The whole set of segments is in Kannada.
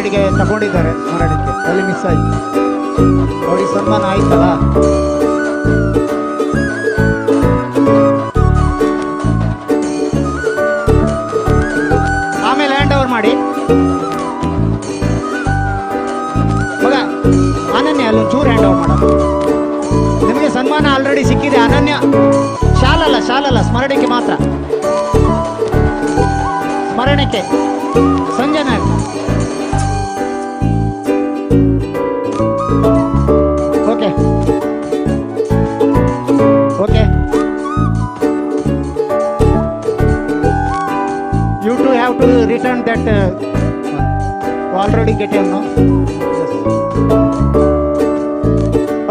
ವೈಷ್ಣವಿಗೆ ತಗೊಂಡಿದ್ದಾರೆ ಸ್ಮರಣಕ್ಕೆ ಅಲ್ಲಿ ಮಿಸ್ ಆಯ್ತು. ಅವ್ರಿಗೆ ಸನ್ಮಾನ ಆಯ್ತಲ್ಲ? ಆಮೇಲೆ ಹ್ಯಾಂಡ್ ಓವರ್ ಮಾಡಿ. ಮಗ, ಅನನ್ಯ, ಅಲ್ಲಿ ಚೂರು ಹ್ಯಾಂಡ್ ಓವರ್ ಮಾಡೋದು ನಿಮಗೆ ಸನ್ಮಾನ ಆಲ್ರೆಡಿ ಸಿಕ್ಕಿದೆ. ಅನನ್ಯ, ಶಾಲಲ್ಲ ಶಾಲಲ್ಲ ಸ್ಮರಣಕ್ಕೆ ಮಾತ್ರ. ಸ್ಮರಣಕ್ಕೆ you return that uh, get ಅನ್ನು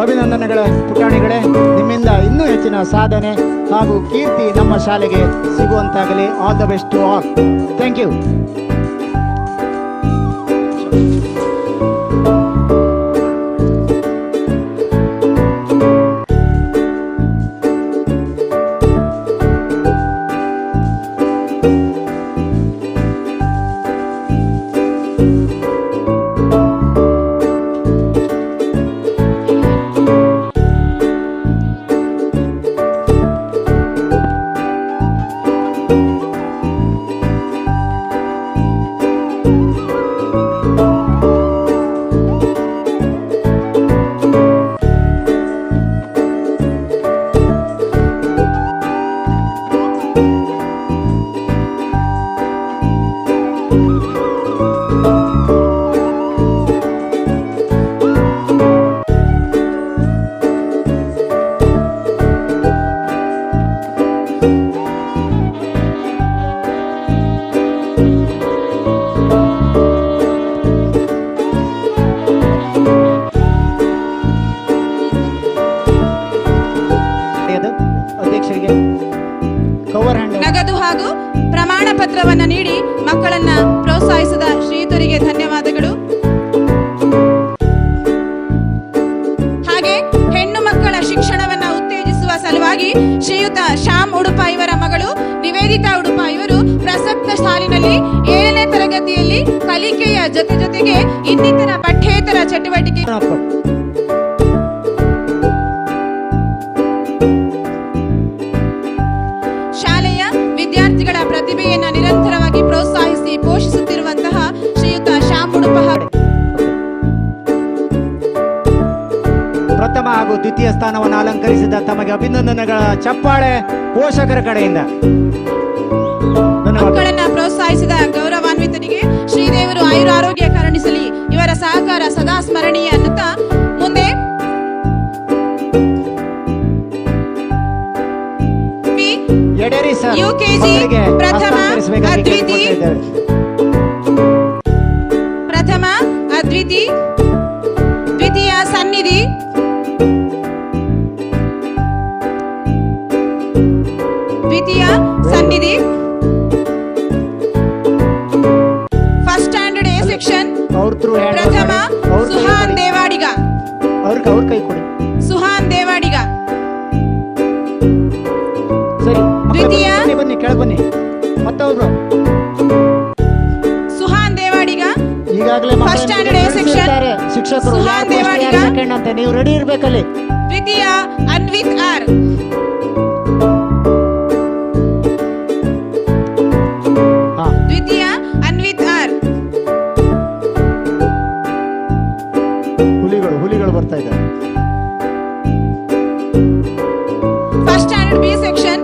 ಅಭಿನಂದನೆಗಳ ಪುಟಾಣಿಗಳೇ ನಿಮ್ಮಿಂದ ಇನ್ನೂ ಹೆಚ್ಚಿನ ಸಾಧನೆ ಹಾಗೂ ಕೀರ್ತಿ ನಮ್ಮ ಶಾಲೆಗೆ ಸಿಗುವಂತಾಗಲಿ. All the best to all thank you ಪ್ರಮಾಣ ನೀಡಿ ಮಕ್ಕಳನ್ನ ಪ್ರೋತ್ಸಾಹಿಸಿದ ಶ್ರೀಯುತರಿಗೆ ಧನ್ಯವಾದಗಳು. ಹಾಗೆ ಹೆಣ್ಣು ಮಕ್ಕಳ ಶಿಕ್ಷಣವನ್ನ ಉತ್ತೇಜಿಸುವ ಸಲುವಾಗಿ ಶ್ರೀಯುತ ಶ್ಯಾಮ್ ಉಡುಪ ಇವರ ಮಗಳು ನಿವೇದಿತಾ ಉಡುಪ ಇವರು ಪ್ರಸಕ್ತ ಸಾಲಿನಲ್ಲಿ ಏಳನೇ ತರಗತಿಯಲ್ಲಿ ಕಲಿಕೆಯ ಜೊತೆ ಜೊತೆಗೆ ಇನ್ನಿತರ ಪಠ್ಯೇತರ ಚಟುವಟಿಕೆ ದ್ವಿತೀಯ ಸ್ಥಾನವನ್ನು ಅಲಂಕರಿಸಿದ ತಮಗೆ ಅಭಿನಂದನೆಗಳ ಚಪ್ಪಾಳೆ ಪೋಷಕರ ಕಡೆಯಿಂದ. ಮಕ್ಕಳನ್ನ ಪ್ರೋತ್ಸಾಹಿಸಿದ ಗೌರವಾನ್ವಿತನಿಗೆ ಶ್ರೀದೇವರು ಆಯುರಾರೋಗ್ಯ ಕರುಣಿಸಲಿ. ಇವರ ಸಹಕಾರ ಸದಾ ಸ್ಮರಣೀಯ ಅನ್ನುತ್ತಾ ಮುಂದೆ ಮಕ್ಕಳಿಗೆ ಪ್ರಥಮ ದ್ವಿತೀಯ ಸನ್ನಿಧಿ. ಫಸ್ಟ್ ಸ್ಟ್ಯಾಂಡರ್ಡ್ ಎ ಸೆಕ್ಷನ್ ಪ್ರಥಮ ಸುಹಾನ್ ದೇವಾಡಿಗ. ಅವ್ರ ಕೈ ಕೊಡಿ. ಸುಹಾನ್ ದೇವಾಡಿಗ. ಸರಿ ದ್ವಿತೀಯ. ಬನ್ನಿ ಕೆಳಗೆ ಬನ್ನಿ. ಮತ್ತವ್ರು? ಸುಹಾನ್ ದೇವಾಡಿಗ. ಈಗಾಗಲೇ ಫಸ್ಟ್ ಸ್ಟ್ಯಾಂಡರ್ಡ್ ಎ ಸೆಕ್ಷನ್ ಶಿಕ್ಷಕರು ಸುಹಾನ್ ದೇವಾಡಿಗ. ನೀವು ರೆಡಿ ಇರ್ಬೇಕಲ್ಲಿ? ದ್ವಿತೀಯ ಅನ್ವಿತ್ ಆರ್. ಬರ್ತಾ ಇದ್ದಾರೆ first standard B section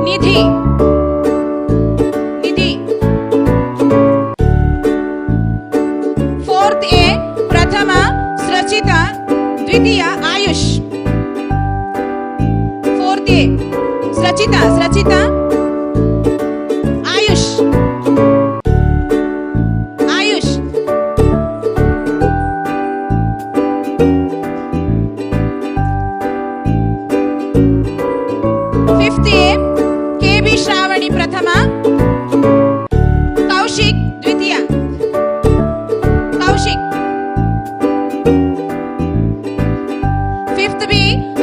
你听 fifth B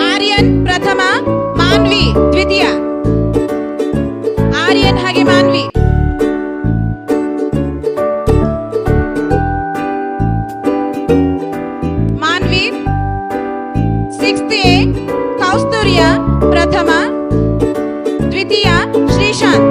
Aryan ಪ್ರಥಮ ಮಾನ್ವಿ ದ್ವಿತೀಯ ಆರ್ಯನ್ ಹಾಗೆ ಮಾನ್ವಿ। ಮಾನ್ವಿ ಸಿಕ್ಸ್ತ್ ಎ ಕೌಸ್ತುರ್ಯ ಪ್ರಥಮ, ದ್ವಿತೀಯ Srishanth.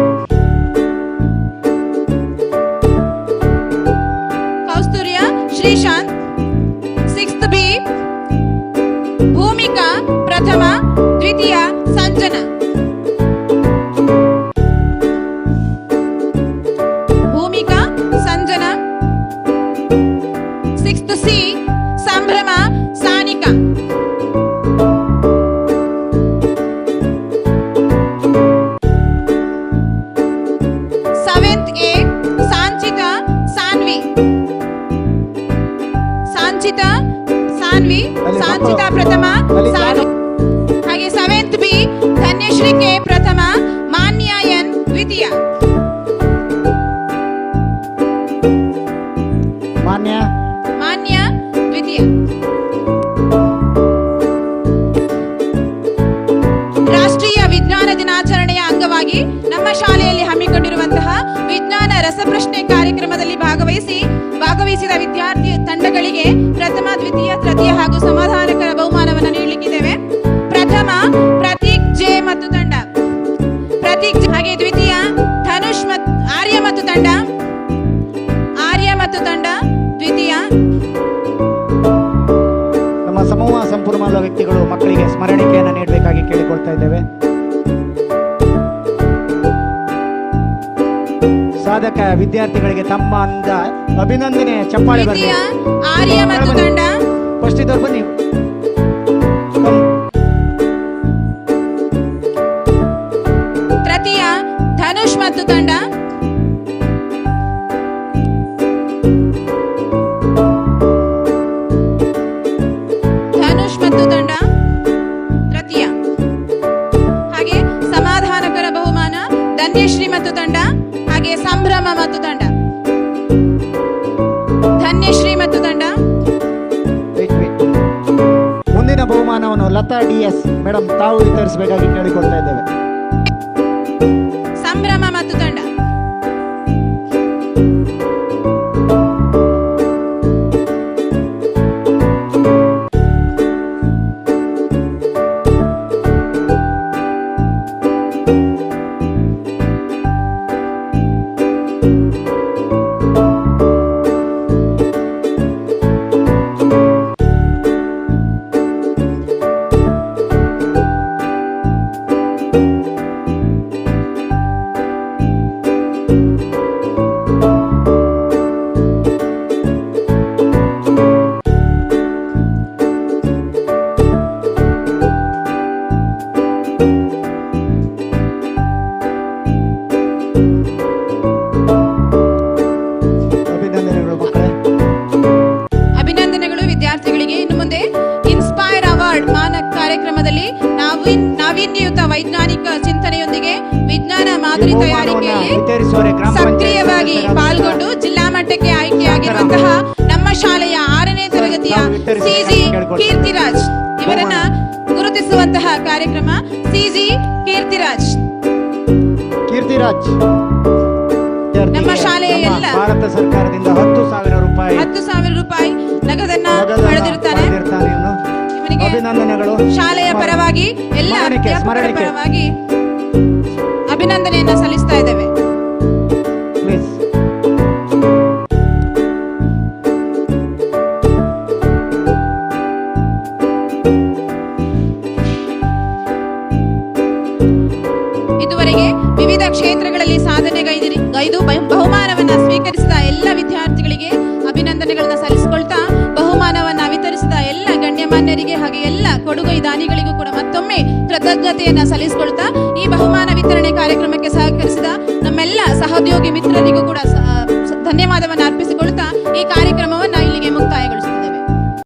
Sixth C Sambhrama Sanika seventh A Sanchita Sanvi Sanchita Sanvi ಅಲ್ಲಿ ಸಾಂಚಿತ ಮಕ್ಕಳು- ಪ್ರಥಮ ಅಲ್ಲಿ ಸಾನ್ವಿ ಹಾಗೆ ಸೆವೆಂತ್ ಬಿ ಧನ್ಯಶ್ರೀ ಕೆ ಪ್ರಥಮ ಮಾನ್ಯ ಎನ್ ದ್ವಿತೀಯ ರಸಪ್ರಶ್ನೆ ಕಾರ್ಯಕ್ರಮದಲ್ಲಿ ಭಾಗವಹಿಸಿ, ಭಾಗವಹಿಸಿದ ವಿದ್ಯಾರ್ಥಿ ತಂಡಗಳಿಗೆ ಪ್ರಥಮ, ದ್ವಿತೀಯ, ತೃತೀಯ ಹಾಗೂ ಸಮಾಧಾನಕರ ಬಹುಮಾನವನ್ನು ನೀಡಲಿಕ್ಕಿದ್ದೇವೆ. ಪ್ರಥಮ, ಪ್ರತೀಕ್ ಜೆ ಮತ್ತು ತಂಡ. ಪ್ರತೀಕ್ ಹಾಗೆ ದ್ವಿತೀಯ, ಧನುಷ್ ಮತ್ತು ಆರ್ಯ ಮತ್ತು ತಂಡ. ಆರ್ಯ ಮತ್ತು ತಂಡ, ದ್ವಿತೀಯ. ನಮ್ಮ ಸಮೂಹ ಸಂಪೂರ್ಣ ವ್ಯಕ್ತಿಗಳು ಮಕ್ಕಳಿಗೆ ಸ್ಮರಣಿಕೆಯನ್ನು ನೀಡಬೇಕಾಗಿ ಕೇಳಿಕೊಳ್ತಾ ಇದ್ದೇವೆ. ಸಾಧಕ ವಿದ್ಯಾರ್ಥಿಗಳಿಗೆ ತಮ್ಮ ಅಂದ ಅಭಿನಂದನೆ. ಚಪ್ಪಾಳೆ ಬರಲಿ. ಆರ್ಯ ಮತ್ತು ತಂಡ ಫಸ್ಟ್ ಇದ್ದವ್ರು ಬನ್ನಿ. ಸಂಭ್ರಮ ಮತ್ತು ತಂಡ ಧನ್ಯಶ್ರೀ ಮತ್ತು ತಂಡ. ಮುಂದಿನ ಬಹುಮಾನವನ್ನು ಲತಾ ಡಿ ಎಸ್. ಮೇಡಮ್, ತಾವು ವಿತರಿಸಬೇಕಾಗಿ ಕೇಳಿಕೊಳ್ತಾ ಇದ್ದೇವೆ. ಮಾದರಿ ತಯಾರಿಕೆಯಲ್ಲಿ ಸಕ್ರಿಯವಾಗಿ ಪಾಲ್ಗೊಂಡು ಜಿಲ್ಲಾ ಮಟ್ಟಕ್ಕೆ ಆಯ್ಕೆಯಾಗಿರುವಂತಹ ನಮ್ಮ ಶಾಲೆಯ ಆರನೇ ತರಗತಿಯ ಸಿಜಿ ಕೀರ್ತಿರಾಜ್ ಇವರನ್ನ ಗುರುತಿಸುವಂತಹ ಕಾರ್ಯಕ್ರಮ ಸಿಜಿ ಕೀರ್ತಿರಾಜ್. ಕೀರ್ತಿರಾಜ್. ನಮ್ಮ ಶಾಲೆಯ ಎಲ್ಲ- ಭಾರತ ಸರ್ಕಾರದಿಂದ ಹತ್ತು ಸಾವಿರ ರೂಪಾಯಿ ಹತ್ತು ಸಾವಿರ ರೂಪಾಯಿ ನಗದನ್ನ ಪಡೆದಿರುತ್ತಾನೆ. ಅಭಿನಂದನೆಗಳು. ಶಾಲೆಯ ಪರವಾಗಿ ಎಲ್ಲ ಪರವಾಗಿ ಅಭಿನಂದನೆಯನ್ನ ಸಲ್ಲಿಸ್ತಾ ಇದ್ದೇವೆ. ಇದುವರೆಗೆ ವಿವಿಧ ಕ್ಷೇತ್ರಗಳಲ್ಲಿ ಸಾಧನೆಗೈದಿರಿ ಗೈದು ಬಹುಮಾನವನ್ನ ಸ್ವೀಕರಿಸಿದ ಎಲ್ಲ ವಿದ್ಯಾರ್ಥಿಗಳಿಗೆ ಅಭಿನಂದನೆಗಳನ್ನ ಸಲ್ಲಿಸಿಕೊಳ್ತಾ ಬಹುಮಾನವನ್ನ ವಿತರಿಸಿದ ಎಲ್ಲ ಗಣ್ಯಮಾನ್ಯರಿಗೆ ಹಾಗೆ ಎಲ್ಲ ಕೊಡುಗೈ ದಾನಿಗಳಿಗೂ ಕೂಡ ಮತ್ತೊಮ್ಮೆ ಕೃತಜ್ಞತೆಯನ್ನ ಸಲ್ಲಿಸಿಕೊಳ್ತಾ ವಿತರಣೆ ಕಾರ್ಯಕ್ರಮಕ್ಕೆ ಸಹ